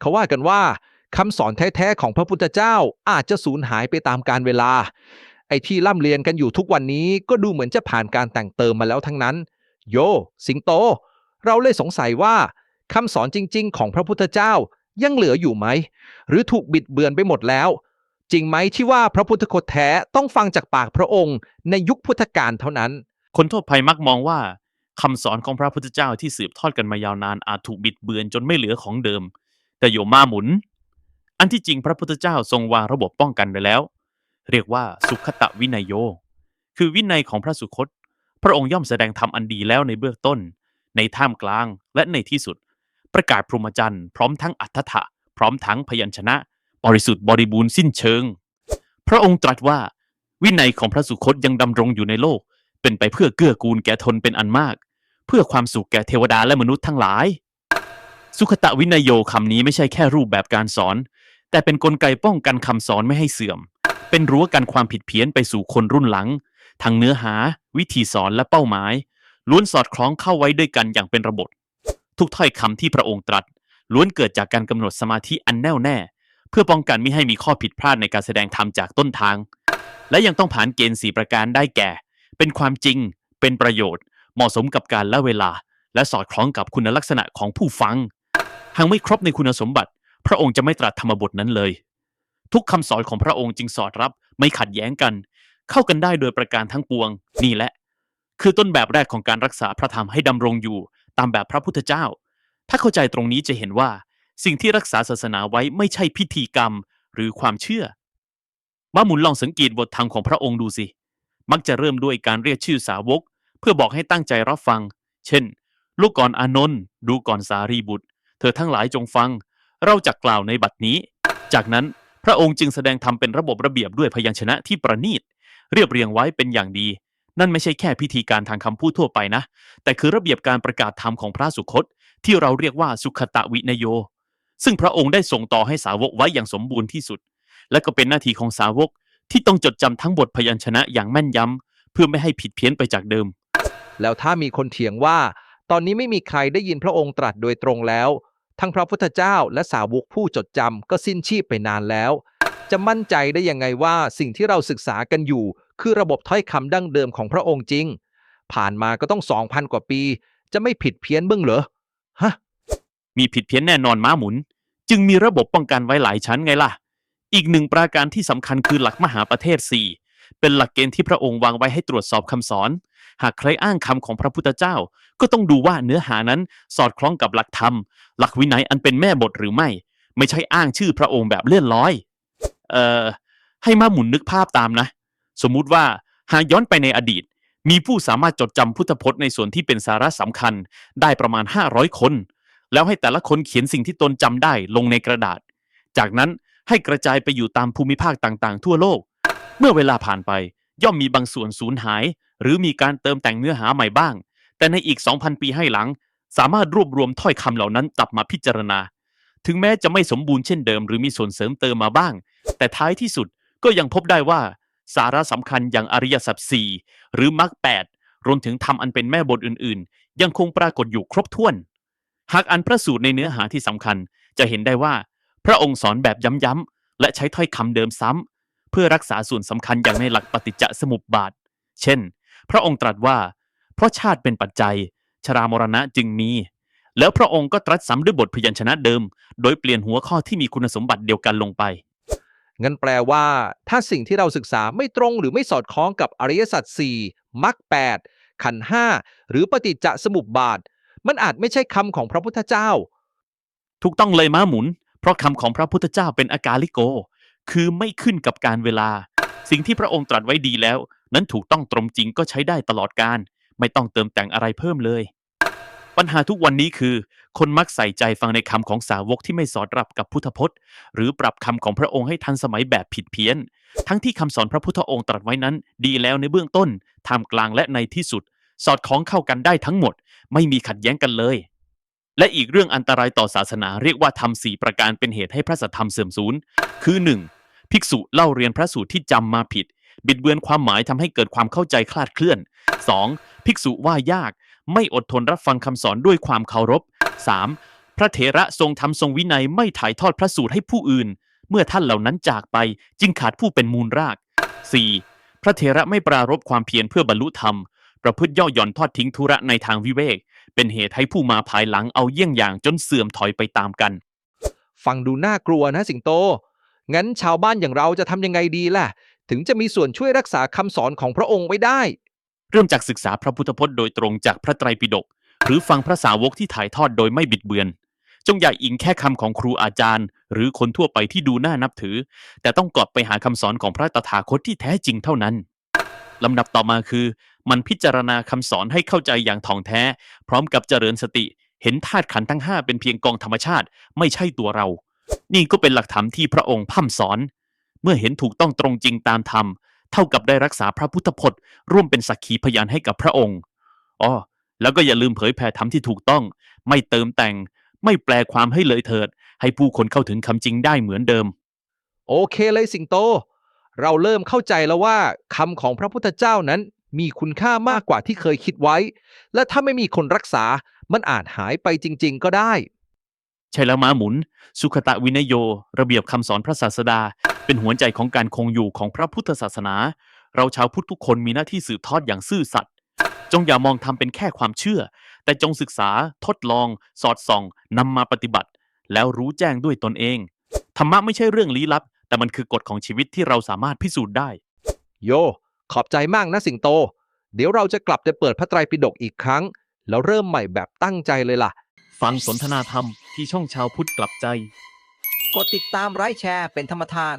เขาว่ากันว่าคำสอนแท้ๆของพระพุทธเจ้าอาจจะสูญหายไปตามกาลเวลา ไอ้ที่ล่ำเรียนกันอยู่ทุกวันนี้ก็ดูเหมือนจะผ่านการแต่งเติมมาแล้วทั้งนั้น โย สิงโต เราเลยสงสัยว่าคำสอนจริง ๆ ของพระพุทธเจ้ายังเหลืออยู่ไหม หรือถูกบิดเบือนไปหมดแล้ว จริงไหมที่ว่าพระพุทธคตแท้ต้องฟังจากปากพระองค์ในยุคพุทธกาลเท่านั้น คนทั่วไปมักมองว่า คำสอนของพระพุทธเจ้าที่สืบทอดกันมายาวนานอาจถูกบิดเบือนจนไม่เหลือของเดิม แต่โยมาหมุน อันที่จริงพระพุทธเจ้าทรงวางระบบป้องกันไว้แล้ว เรียกว่าสุขตะวินัยโย คือวินัยของพระสุคต พระองค์ย่อมแสดงธรรมอันดีแล้วในเบื้องต้น ในท่ามกลางและในที่สุด ประกาศพรหมจรรย์พร้อมทั้งอัฏฐะพร้อมทั้งพยัญชนะ บริสุทธิ์บริบูรณ์สิ้นเชิง พระองค์ตรัสว่า วินัยของพระสุคตยังดำรงอยู่ในโลกเป็นไปเพื่อเกื้อกูลแก่ทนเป็นอันมาก พื่อความสุขแก่เทวดาและมนุษย์ทั้งหลาย สุขตะวินัยโยคำนี้ไม่ใช่แค่รูปแบบการสอน แต่เป็นนกลไกป้องกันคำสอนไม่ให้เสื่อม เป็นรั้วกันความผิดเพี้ยนไปสู่คนรุ่นหลัง ทั้งเนื้อหา วิธีสอนและเป้าหมายล้วนสอดคล้องเข้าไว้ด้วยกันอย่างเป็นระบบ ทุกถ้อยคำที่พระองค์ตรัสล้วนเกิดจากการกำหนดสมาธิอันแน่วแน่ เพื่อป้องกันไม่ให้มีข้อผิดพลาดในการแสดงธรรมจากต้นทาง และยังต้องผ่านเกณฑ์สีประการได้แก่ เป็นความจริง เป็นประโยชน์ เหมาะสมกับการและเวลา และสอดคล้องกับคุณลักษณะของผู้ฟัง หากไม่ครบในคุณสมบัติ พระองค์จะไม่ตรัสธรรมบทนั้นเลย ทุกคำสอนของพระองค์จึงสอดรับไม่ขัดแย้งกัน เข้ากันได้โดยประการทั้งปวง นี่แหละ คือต้นแบบแรกของการรักษาพระธรรมให้ดำรงอยู่ ตามแบบพระพุทธเจ้า ถ้าเข้าใจตรงนี้จะเห็นว่า สิ่งที่รักษาศาสนาไว้ไม่ใช่พิธีกรรมหรือความเชื่อมาหมุนลองสังเกตบทธรรมของพระองค์ดูสิ มักจะเริ่มด้วยการเรียกชื่อสาวก เพื่อบอกให้ตั้งใจรับฟัง เช่น ลูกก่อนอานนท์ดูก่อนสารีบุตร เธอทั้งหลายจงฟัง เราจะกล่าวในบัดนี้ จากนั้นพระองค์จึงแสดงธรรมเป็นระบบระเบียบด้วยพยัญชนะที่ประณีต เรียบเรียงไว้เป็นอย่างดี นั่นไม่ใช่แค่พิธีการทางคำพูดทั่วไปนะ แต่คือระเบียบการประกาศธรรมของพระสุคต ที่เราเรียกว่าสุขตะวินโย ซึ่งพระองค์ได้ส่งต่อให้สาวกไว้อย่างสมบูรณ์ที่สุด และก็เป็นหน้าที่ของสาวกที่ต้องจดจำทั้งบทพยัญชนะอย่างแม่นยำเพื่อไม่ให้ผิดเพี้ยนไปจากเดิม แล้วถ้ามีคนเถียงว่า ตอนนี้ไม่มีใครได้ยินพระองค์ตรัสโดยตรงแล้ว ทั้งพระพุทธเจ้าและสาวกผู้จดจำก็สิ้นชีพไปนานแล้ว จะมั่นใจได้ยังไงว่าสิ่งที่เราศึกษากันอยู่ คือระบบถ้อยคำดั้งเดิมของพระองค์จริง ผ่านมาก็ต้องสองพันกว่าปี จะไม่ผิดเพี้ยนบ้างเหรอฮะมีผิดเพี้ยนแน่นอนม้าหมุน จึงมีระบบป้องกันไว้หลายชั้นไงล่ะ อีกหนึ่งประการที่สำคัญคือหลักมหาประเทศ 4 เป็นหลักเกณฑ์ที่พระองค์วางไว้ให้ตรวจสอบคำสอน หากใครอ้างคำของพระพุทธเจ้า ก็ต้องดูว่าเนื้อหานั้นสอดคล้องกับหลักธรรม หลักวินัยอันเป็นแม่บทหรือไม่ ไม่ใช่อ้างชื่อพระองค์แบบเลื่อนลอย เอ่อให้มาหมุนนึกภาพตามนะ สมมุติว่าหากย้อนไปในอดีต มีผู้สามารถจดจำพุทธพจน์ในส่วนที่เป็นสาระสำคัญได้ประมาณ 500 คน แล้วให้แต่ละคนเขียนสิ่งที่ตนจำได้ลงในกระดาษ จากนั้นให้กระจายไปอยู่ตามภูมิภาคต่างๆ ทั่วโลก เมื่อเวลาผ่านไปย่อมมีบางส่วนสูญหาย หรือมีการเติมแต่งเนื้อหาใหม่บ้าง แต่ในอีก 2,000 ปีให้หลัง สามารถรวบรวมถ้อยคำเหล่านั้นกลับมาพิจารณา ถึงแม้จะไม่สมบูรณ์เช่นเดิมหรือมีส่วนเสริมเติมมาบ้าง แต่ท้ายที่สุดก็ยังพบได้ว่าสาระสำคัญอย่างอริยสัจสี่หรือมรรคแปดรวมถึงธรรมอันเป็นแม่บทอื่น ๆ ยังคงปรากฏอยู่ครบถ้วน หากอันพระสูตรในเนื้อหาที่สำคัญจะเห็นได้ว่า พระองค์สอนแบบย้ำๆและใช้ถ้อยคำเดิมซ้ำเพื่อรักษาส่วนสำคัญอย่างในหลักปฏิจจสมุปบาท เช่น พระองค์ตรัสว่า เพราะชาติเป็นปัจจัย ชรามรณะจึงมี แล้วพระองค์ก็ตรัสซ้ำด้วยบทพยัญชนะเดิม โดยเปลี่ยนหัวข้อที่มีคุณสมบัติเดียวกันลงไป งั้นแปลว่า ถ้าสิ่งที่เราศึกษาไม่ตรงหรือไม่สอดคล้องกับอริยสัจสี่มรรคแปดขันธ์ห้าหรือปฏิจจสมุปบาท มันอาจไม่ใช่คำของพระพุทธเจ้า ถูกต้องเลยม้าหมุน เพราะคำของพระพุทธเจ้าเป็นอากาลิโก คือไม่ขึ้นกับการเวลา สิ่งที่พระองค์ตรัสไว้ดีแล้ว นั้นถูกต้องตรงจริงก็ใช้ได้ตลอดการ ไม่ต้องเติมแต่งอะไรเพิ่มเลย ปัญหาทุกวันนี้คือ คนมักใส่ใจฟังในคำของสาวกที่ไม่สอดรับกับพุทธพจน์ หรือปรับคำของพระองค์ให้ทันสมัยแบบผิดเพี้ยน ทั้งที่คำสอนพระพุทธองค์ตรัสไว้นั้น ดีแล้วในเบื้องต้นท่ามกลางและในที่สุด สอดคล้องเข้ากันได้ทั้งหมด ไม่มีขัดแย้งกันเลยและอีกเรื่องอันตรายต่อศาสนาเรียกว่าทำสี่ประการเป็นเหตุให้พระสัทธรรมเสื่อมสูญ คือ 1. ภิกษุเล่าเรียนพระสูตรที่จำมาผิด บิดเบือนความหมายทำให้เกิดความเข้าใจคลาดเคลื่อน 2. ภิกษุว่ายาก ไม่อดทนรับฟังคำสอนด้วยความเคารพ 3. พระเถระทรงทำทรงวินัยไม่ถ่ายทอดพระสูตรให้ผู้อื่น เมื่อท่านเหล่านั้นจากไปจึงขาดผู้เป็นมูลราก 4. พระเถระไม่ปรารบความเพียรเพื่อบรรลุธรรม ประพฤติย่อหย่อนทอดทิ้งธุระในทางวิเวก เป็นเหตุให้ผู้มาภายหลังเอาเยี่ยงอย่างจนเสื่อมถอยไปตามกัน ฟังดูน่ากลัวนะสิงโต งั้นชาวบ้านอย่างเราจะทำยังไงดีล่ะ ถึงจะมีส่วนช่วยรักษาคำสอนของพระองค์ไว้ได้ เริ่มจากศึกษาพระพุทธพจน์โดยตรงจากพระไตรปิฎกหรือฟังพระสาวกที่ถ่ายทอดโดยไม่บิดเบือน จงอย่าอิงแค่คำของครูอาจารย์ หรือคนทั่วไปที่ดูน่านับถือ แต่ต้องกลับไปหาคำสอนของพระตถาคตที่แท้จริงเท่านั้นลำดับต่อมาคือ มันพิจารณาคำสอนให้เข้าใจอย่างถ่องแท้ พร้อมกับเจริญสติ เห็นธาตุขันธ์ทั้งห้าเป็นเพียงกองธรรมชาติ ไม่ใช่ตัวเรา นี่ก็เป็นหลักธรรมที่พระองค์พร่ำสอน เมื่อเห็นถูกต้องตรงจริงตามธรรม เท่ากับได้รักษาพระพุทธพจน์ ร่วมเป็นสักขีพยานให้กับพระองค์อ๋อแล้วก็อย่าลืมเผยแผ่ธรรมที่ถูกต้อง ไม่เติมแต่ง ไม่แปลความให้เลยเถิด ให้ผู้คนเข้าถึงคำจริงได้เหมือนเดิม โอเคเลยสิงโต เราเริ่มเข้าใจแล้วว่าคำของพระพุทธเจ้านั้นมีคุณค่ามากกว่าที่เคยคิดไว้ และถ้าไม่มีคนรักษา มันอาจหายไปจริง ๆ ก็ได้ ใช่แล้วม้าหมุน สุขตะวินโย ระเบียบคำสอนพระศาสดา เป็นหัวใจของการคงอยู่ของพระพุทธศาสนา เราชาวพุทธทุกคนมีหน้าที่สืบทอดอย่างซื่อสัตย์จงอย่ามองทำเป็นแค่ความเชื่อ แต่จงศึกษาทดลอง สอดส่องนำมาปฏิบัติ แล้วรู้แจ้งด้วยตนเองธรรมะไม่ใช่เรื่องลี้ลับ แต่มันคือกฎของชีวิตที่เราสามารถพิสูจน์ได้ โย ขอบใจมากนะสิงโต เดี๋ยวเราจะกลับไปเปิดพระไตรปิฎกอีกครั้ง แล้วเริ่มใหม่แบบตั้งใจเลยล่ะ ฟังสนทนาธรรมที่ช่องชาวพุทธกลับใจ กดติดตามไร้แชร์เป็นธรรมทาน